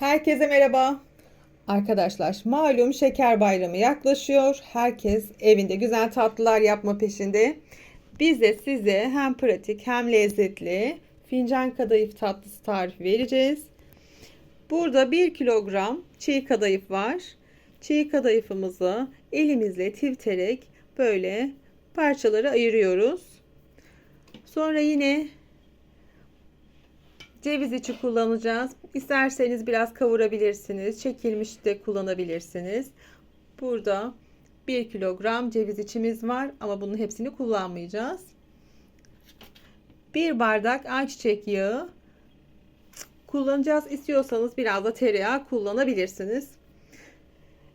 Herkese merhaba. Arkadaşlar malum şeker bayramı yaklaşıyor. Herkes evinde güzel tatlılar yapma peşinde. Biz de size hem pratik hem lezzetli fincan kadayıf tatlısı tarifi vereceğiz. Burada 1 kilogram çiğ kadayıf var. Çiğ kadayıfımızı elimizle tivterek böyle parçalara ayırıyoruz. Sonra yine Ceviz içi kullanacağız. İsterseniz biraz kavurabilirsiniz. Çekilmiş de kullanabilirsiniz. Burada 1 kilogram ceviz içimiz var ama bunun hepsini kullanmayacağız. 1 bardak ayçiçek yağı kullanacağız. İstiyorsanız biraz da tereyağı kullanabilirsiniz.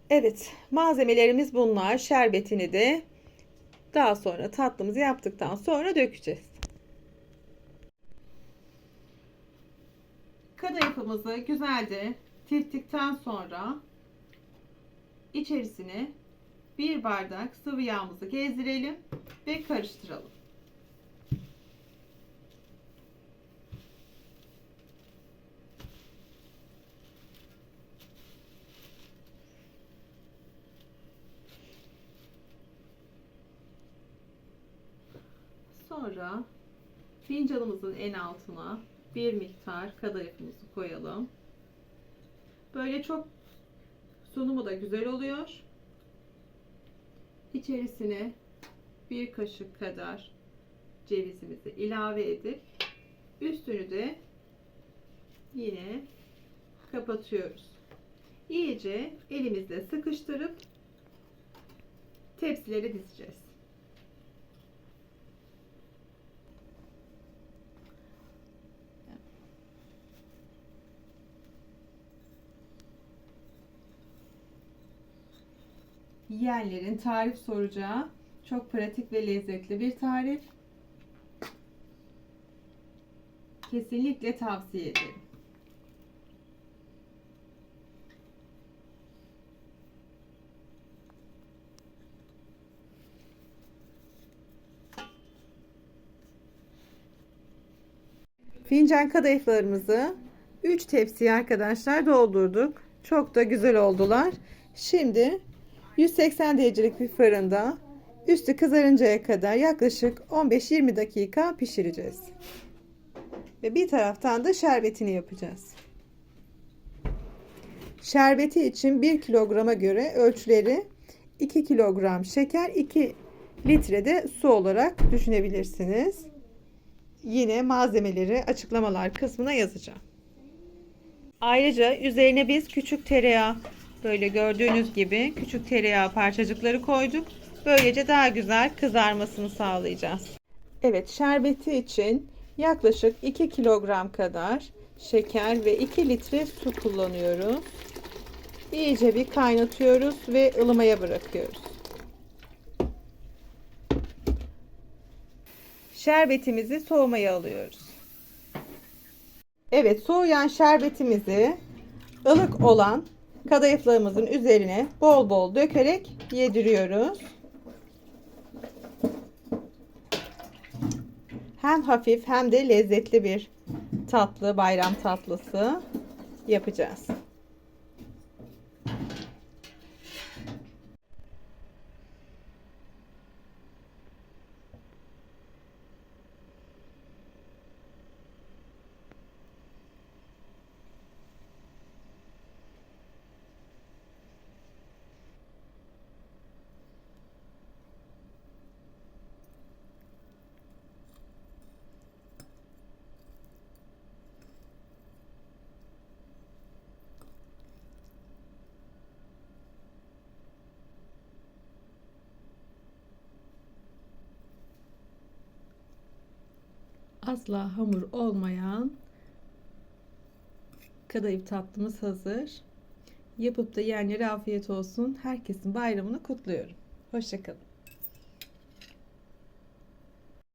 Evet, malzemelerimiz bunlar. Şerbetini de daha sonra tatlımızı yaptıktan sonra dökeceğiz. Kadayıfımızı güzelce tiftikten sonra içerisine bir bardak sıvı yağımızı gezdirelim ve karıştıralım. Sonra fincanımızın en altına bir miktar kadayıfımızı koyalım. Böyle çok sunumu da güzel oluyor. İçerisine bir kaşık kadar cevizimizi ilave edip üstünü de yine kapatıyoruz. İyice elimizle sıkıştırıp tepsileri dizeceğiz. Yiyenlerin tarif soracağı çok pratik ve lezzetli bir tarif. Kesinlikle tavsiye ederim. Fincan kadayıflarımızı 3 tepsiye arkadaşlar doldurduk. Çok da güzel oldular. Şimdi 180 derecelik bir fırında üstü kızarıncaya kadar yaklaşık 15-20 dakika pişireceğiz. Ve bir taraftan da şerbetini yapacağız. Şerbeti için 1 kilograma göre ölçüleri 2 kilogram şeker 2 litre de su olarak düşünebilirsiniz. Yine malzemeleri açıklamalar kısmına yazacağım. Ayrıca üzerine biz küçük tereyağı Böyle gördüğünüz gibi küçük tereyağı parçacıkları koyduk. Böylece daha güzel kızarmasını sağlayacağız. Evet şerbeti için yaklaşık 2 kilogram kadar şeker ve 2 litre su kullanıyoruz. İyice bir kaynatıyoruz ve ılımaya bırakıyoruz. Şerbetimizi soğumaya alıyoruz. Evet soğuyan şerbetimizi ılık olan kadayıflarımızın üzerine bol bol dökerek yediriyoruz. Hem hafif hem de lezzetli bir tatlı, bayram tatlısı yapacağız. Asla hamur olmayan kadayıf tatlımız hazır. Yapıp da yiyenlere afiyet olsun. Herkesin bayramını kutluyorum. Hoşçakalın.